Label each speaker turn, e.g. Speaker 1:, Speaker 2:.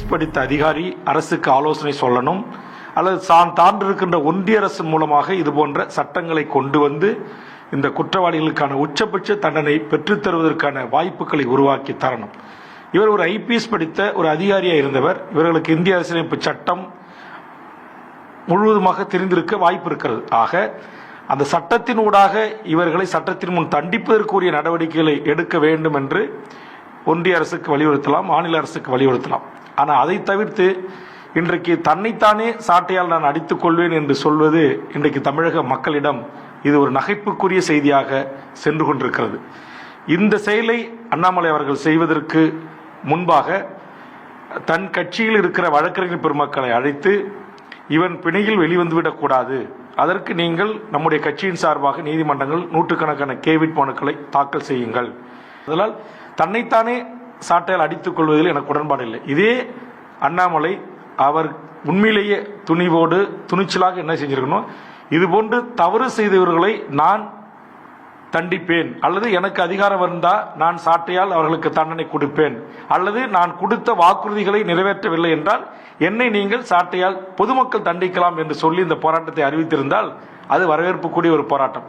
Speaker 1: படித்த அதிகாரி அரசுக்கு ஆலோசனை சொல்லணும் அல்லது தான் தாண்டிருக்கின்ற ஒன்றிய அரசு மூலமாக இது போன்ற சட்டங்களை கொண்டு வந்து இந்த குற்றவாளிகளுக்கான உச்சபட்ச தண்டனை பெற்றுத்தருவதற்கான வாய்ப்புகளை உருவாக்கி தரணும். இவர் ஒரு ஐபிஎஸ் படித்த ஒரு அதிகாரியாக இருந்தவர். இவர்களுக்கு இந்திய அரசியலமைப்பு சட்டம் முழுவதுமாக தெரிந்திருக்க வாய்ப்பு இருக்கிறது. ஆக அந்த சட்டத்தினூடாக இவர்களை சட்டத்தின் முன் தண்டிப்பதற்குரிய நடவடிக்கைகளை எடுக்க வேண்டும் என்று ஒன்றிய அரசுக்கு வலியுறுத்தலாம் மாநில அரசுக்கு வலியுறுத்தலாம். ஆனால் அதை தவிர்த்து இன்றைக்கு தன்னைத்தானே சாட்டையால் நான் அடித்துக் கொள்வேன் என்று சொல்வது இன்றைக்கு தமிழக மக்களிடம் இது ஒரு நகைப்புக்குரிய செய்தியாக சென்று கொண்டிருக்கிறது. இந்த செயலை அண்ணாமலை அவர்கள் செய்வதற்கு முன்பாக தன் கட்சியில் இருக்கிற வழக்கறிஞர் பெருமக்களை அழைத்து இவன் பிணையில் வெளிவந்துவிடக் கூடாது. அதற்கு நீங்கள் நம்முடைய கட்சியின் சார்பாக நீதிமன்றங்கள் நூற்றுக்கணக்கான கேவிட் மனுக்களை தாக்கல் செய்யுங்கள். அதனால் தன்னைத்தானே சாட்டையால் அடித்துக் கொள்வதில் எனக்கு உடன்பாடு இல்லை. இதே அண்ணாமலை அவர் உண்மையிலேயே துணிவோடு துணிச்சலாக என்ன செஞ்சிருக்கணும் இது போன்று தவறு செய்தவர்களை நான் தண்டிப்பேன். அல்லது எனக்கு அதிகாரம் இருந்தால் நான் சாட்டையால் அவர்களுக்கு தண்டனை கொடுப்பேன். அல்லது நான் கொடுத்த வாக்குறுதிகளை நிறைவேற்றவில்லை என்றால் என்னை நீங்கள் சாட்டையால் பொதுமக்கள் தண்டிக்கலாம் என்று சொல்லி இந்த போராட்டத்தை அறிவித்திருந்தால் அது வரவேற்புக்குரிய ஒரு போராட்டம்.